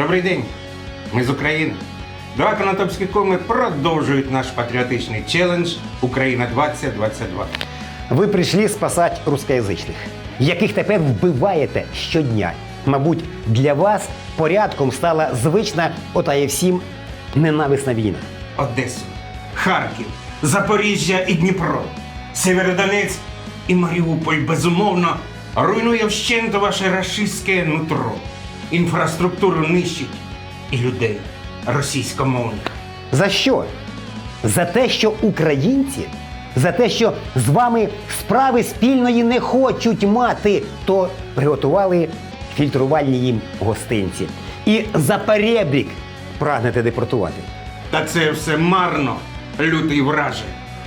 Добрий день, ми з України. Два конотопські коми продовжують наш патріотичний челендж Україна 2022. Ви прийшли спасати рускоязичних, яких тепер вбиваєте щодня. Мабуть, для вас порядком стала звична отає всім ненависна війна. Одесу, Харків, Запоріжжя і Дніпро, Сєвєродонець і Маріуполь безумовно руйнує вщент ваше рашистське нутро. Інфраструктуру нищить і людей російськомовних. За що? За те, що українці, за те, що з вами справи спільної не хочуть мати, то приготували фільтрувальні їм гостинці. І за перебрік прагнете депортувати. Та це все марно, лютий враже.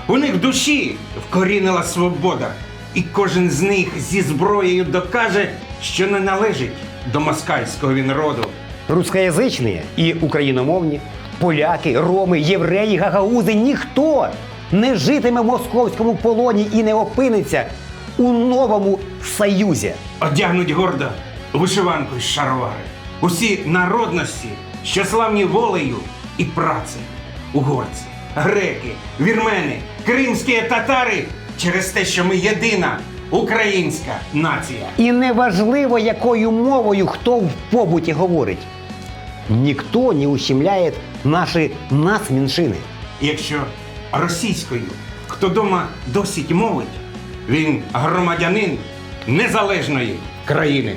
У них в душі вкорінила свобода, і кожен з них зі зброєю докаже, що не належить до москальського він роду. Рускоязичні і україномовні, поляки, роми, євреї, гагаузи ніхто не житиме в московському полоні і не опиниться у новому союзі. Одягнуть гордо вишиванку із шаровари. Усі народності, що славні волею і працею. Угорці, греки, вірмени, кримські татари через те, що ми єдина українська нація. І неважливо, якою мовою хто в побуті говорить. Ніхто не ущемляє наші нас меншини. Якщо російською хто дома досить мовить, він громадянин незалежної країни.